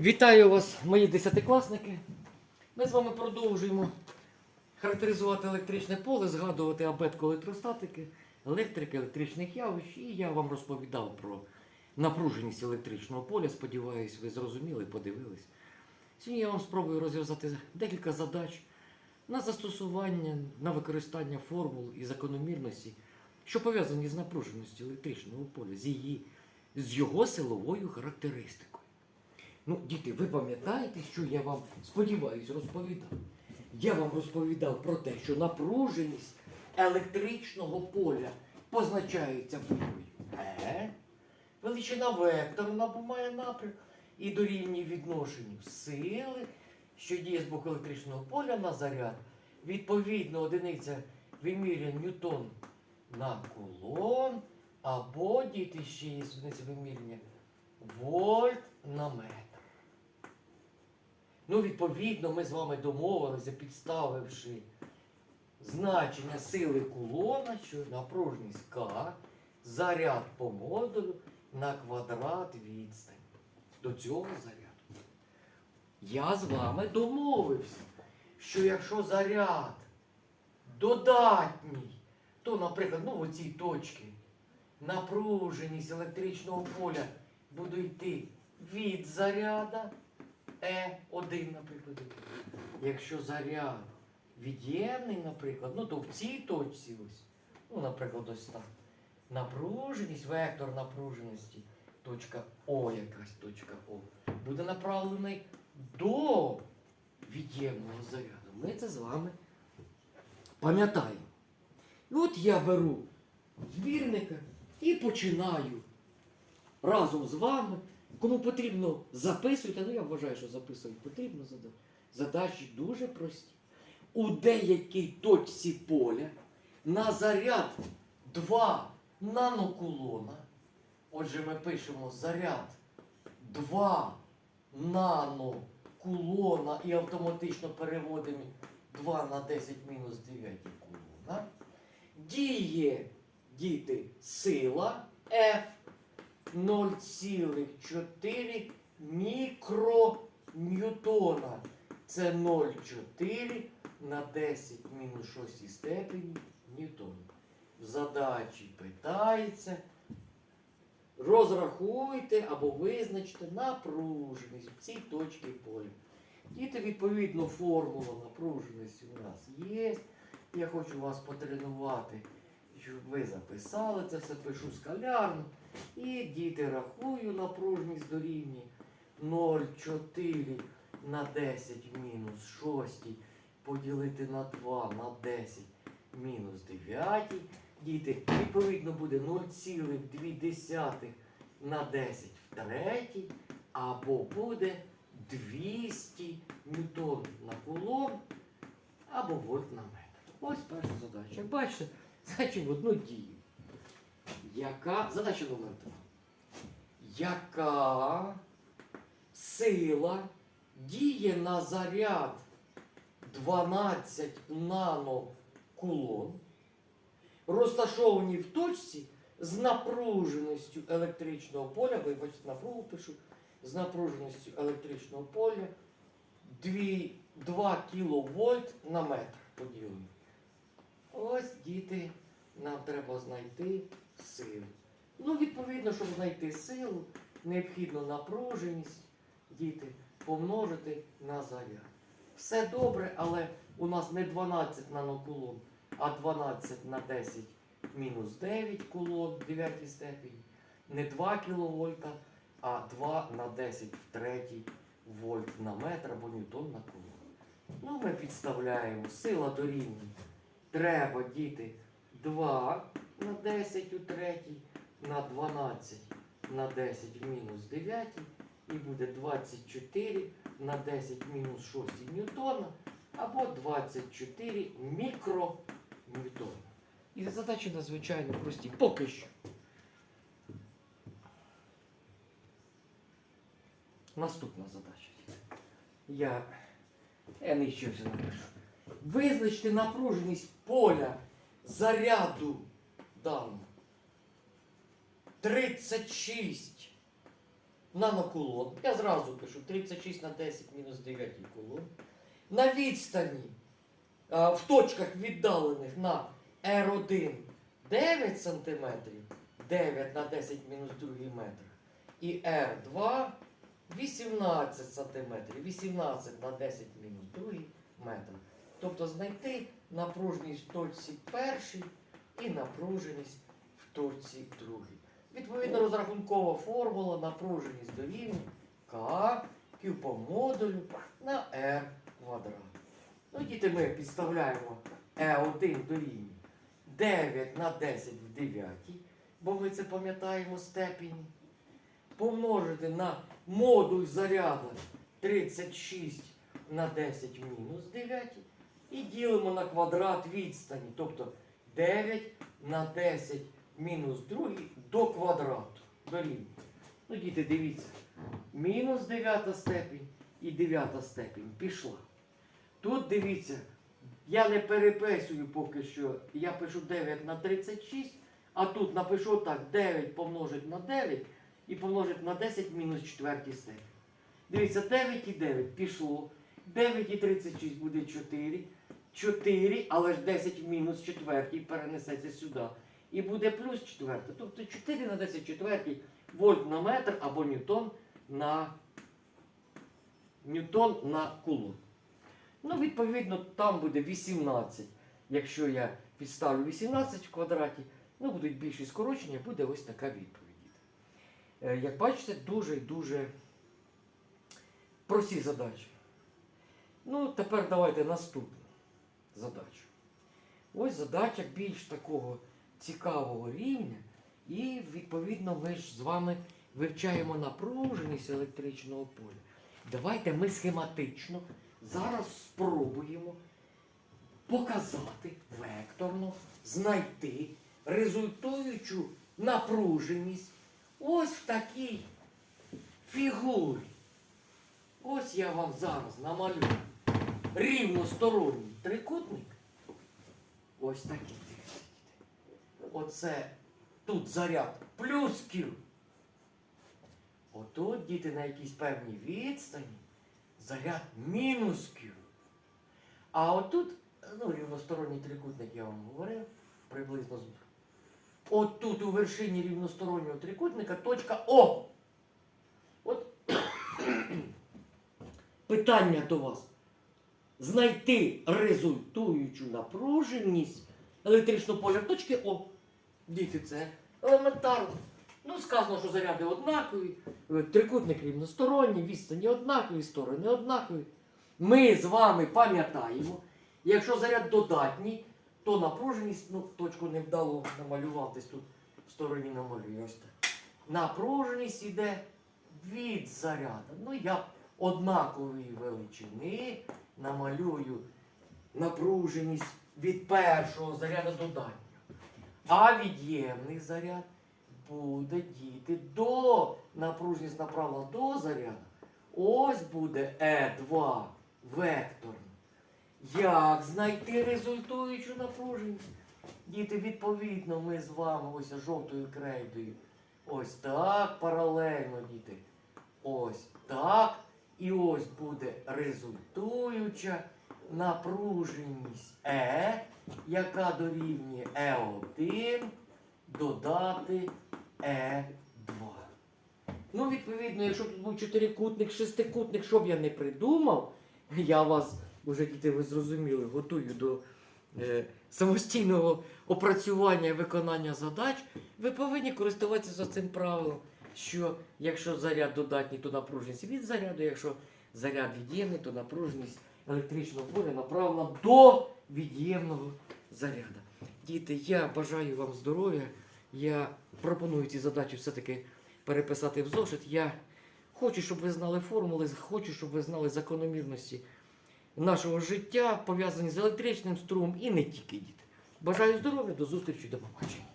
Вітаю вас, мої десятикласники. Ми з вами продовжуємо характеризувати електричне поле, згадувати абетку електростатики, електрики, електричних явищ. І я вам розповідав про напруженість електричного поля. Сподіваюсь, ви зрозуміли, подивились. Сьогодні я вам спробую розв'язати декілька задач на застосування, на використання формул і закономірності, що пов'язані з напруженістю електричного поля, з, її, з його силовою характеристикою. Ну, діти, ви пам'ятаєте, що я вам, сподіваюсь, розповідав? Я вам розповідав про те, що напруженість електричного поля позначається буквою Е. Величина вектору набуває напрям і дорівнює відношенню сили, що діє з боку електричного поля на заряд. Відповідно, одиниця вимірює ньютон на кулон, або діти ще є одиниця вимірювання вольт на метр. Ну, відповідно, ми з вами домовилися, підставивши значення сили кулона, що напружність К, заряд по модулю на квадрат відстань. До цього заряду. Я з вами домовився, що якщо заряд додатній, то, наприклад, ну, в оцій точці напруженість електричного поля буде йти від заряда Е1, наприклад. Якщо заряд від'ємний, наприклад, ну то в цій точці ось, ну, наприклад, ось так. Напруженість, вектор напруженості, точка О, якась точка О, буде направлений до від'ємного заряду. Ми це з вами пам'ятаємо. І от я беру збірника і починаю разом з вами. Кому потрібно, записуйте. Ну, я вважаю, що записувати потрібно задачі. Задачі дуже прості. У деякій точці поля на заряд 2 нанокулона. Отже, ми пишемо заряд 2 нанокулона і автоматично переводимо 2 на 10 мінус 9 кулона. Діє діти сила F 0,4 мікроньютона. Це 0,4 на 10 мінус 6 степені ньютон. В задачі питається. Розрахуйте або визначте напруженість в цій точці поля. Діти, відповідно, формула напруженості у нас є. Я хочу вас потренувати, щоб ви записали це все, пишу скалярно. І діти рахую напружність дорівнює 0,4 на 10 мінус 6 поділити на 2 на 10 мінус 9. Діти, відповідно буде 0,2 на 10 в третій, або буде 200 ньютон на кулон, або вольт на метр. Ось перша задача. Бачите, значить в одну дію. Яка задача номер два. Яка сила діє на заряд 12 нанокулон, розташовані в точці з напруженістю електричного поля, вибачте, напругу пишу, з напруженістю електричного поля 2, 2 кВт на метр поділено. Ось діти, нам треба знайти силу. Ну, відповідно, щоб знайти силу, необхідно напруженість, діти, помножити на заряд. Все добре, але у нас не 12 нанокулон, а 12 на 10 мінус 9 кулон в 9 степені. Не 2 кВт, а 2 на 10 в 3 вольт на метр або ньютон на кулон. Ну, ми підставляємо. Сила дорівнює. Треба, діти, 2 на 10 у третій, на 12 на 10 в мінус 9 і буде 24 на 10 мінус 6 ньютона або 24 мікроньютона. І задачі надзвичайно прості. Поки що. Наступна задача. Я, я нижче все напишу. Визначте напруженість поля заряду даного. 36 нанокулон. Я зразу пишу 36 на 10 мінус 9 кулон. На відстані а, в точках віддалених на R1 9 см, 9 на 10 мінус 2 метр. І R2 18 см, 18 на 10 мінус 2 метр. Тобто знайти напруженість в точці першій і напруженість в точці другій. Відповідно, розрахункова формула напруженість дорівнює К Q по модулю на R квадрат. Ну, діти, ми підставляємо E1 дорівнює 9 на 10 в 9, бо ми це пам'ятаємо степені. Помножити на модуль заряду 36 на 10 мінус 9 і ділимо на квадрат відстані, тобто 9 на 10 мінус 2 до квадрату. Дорівнює. Ну, діти, дивіться. Мінус 9 степінь і 9 степінь пішла. Тут дивіться, я не переписую поки що. Я пишу 9 на 36, а тут напишу так: 9 помножить на 9 і помножить на 10 мінус 4 степінь. Дивіться, 9 і 9 пішло. 9 і 36 буде 4. 4, але ж 10 в мінус 4 перенесеться сюди. І буде плюс 4. Тобто 4 на 10 четвертій вольт на метр або ньютон на ньютон на кулон. Ну, відповідно, там буде 18. Якщо я підставлю 18 в квадраті, ну будуть більші скорочення, буде ось така відповідь. Е, Як бачите, дуже і дуже прості задачі. Ну, тепер давайте наступну задачу. Ось задача більш такого цікавого рівня. І, відповідно, ми ж з вами вивчаємо напруженість електричного поля. Давайте ми схематично зараз спробуємо показати векторно, знайти результуючу напруженість ось в такій фігурі. Ось я вам зараз намалюю рівносторонній трикутник. Ось такий. Оце тут заряд плюс Q. Отут діти на якійсь певній відстані заряд мінус Q. А отут, ну, рівносторонній трикутник я вам говорив, приблизно. Отут у вершині рівностороннього трикутника точка О. От питання до вас. Знайти результуючу напруженість електричного поля точки О. Діти, це елементарно. Ну, сказано, що заряди однакові, е, трикутник рівносторонній, відстані однакові, сторони однакові. Ми з вами пам'ятаємо, якщо заряд додатній, то напруженість, ну, точку не вдало намалював, десь тут в стороні так. Напруженість йде від заряду. Ну, я однакової величини намалюю напруженість від першого заряду до дальнього. А від'ємний заряд буде діти до напруженість направлена до заряду. Ось буде Е2 векторно. Як знайти результуючу напруженість? Діти, відповідно, ми з вами ось жовтою крейдою. Ось так, паралельно, діти. Ось так. І ось буде результуюча напруженість Е, яка дорівнює Е1 додати Е2. Ну, відповідно, якщо тут був чотирикутник, шестикутник, що б я не придумав, я вас, вже діти, ви зрозуміли, готую до е, самостійного опрацювання і виконання задач, ви повинні користуватися за цим правилом, що якщо заряд додатній, то напруженість від заряду, якщо заряд від'ємний, то напруженість електричного поля направлена до від'ємного заряду. Діти, я бажаю вам здоров'я. Я пропоную ці задачі все-таки переписати в зошит. Я хочу, щоб ви знали формули, хочу, щоб ви знали закономірності нашого життя, пов'язані з електричним струмом і не тільки діти. Бажаю здоров'я, до зустрічі, до побачення.